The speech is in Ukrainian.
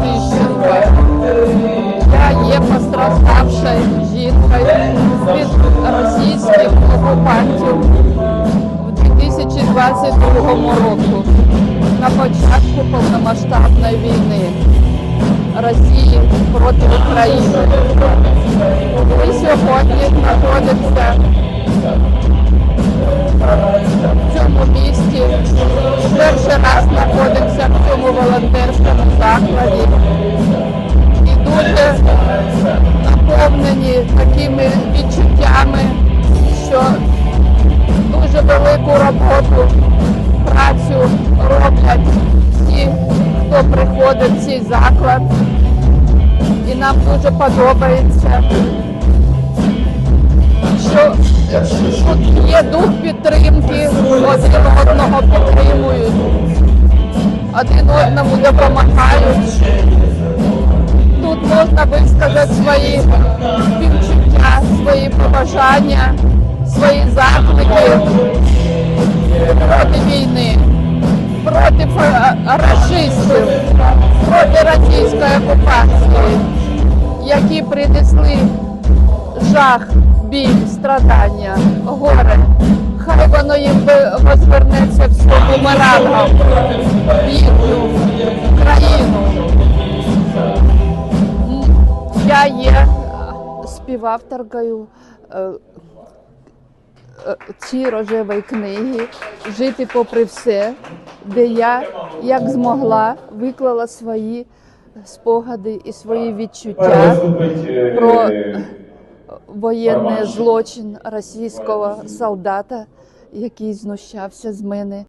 Тищенко. Я є постраждавшою жінкою від російських окупантів у 2022 році на початку повномасштабної війни Росії проти України. Ми сьогодні знаходиться в цьому місті. Перший раз знаходиться в цьому волонтері. Такими відчуттями, що дуже велику роботу, працю роблять всі, хто приходить в цей заклад. І нам дуже подобається, що тут є дух підтримки, один одного підтримують, один одному допомагають. Можна висказати свої співчуття, свої побажання, свої заклики проти війни, проти рашистів, проти російської окупації, які принесли жах, біль, страдання, горе. Хай воно їм возвернеться все бумерангом їхню країну. Співавторкою е, е, цієї рожевої книги Жити попри все, де я як змогла виклала свої спогади і свої відчуття про е, воєнний злочин російського солдата, який знущався з мене.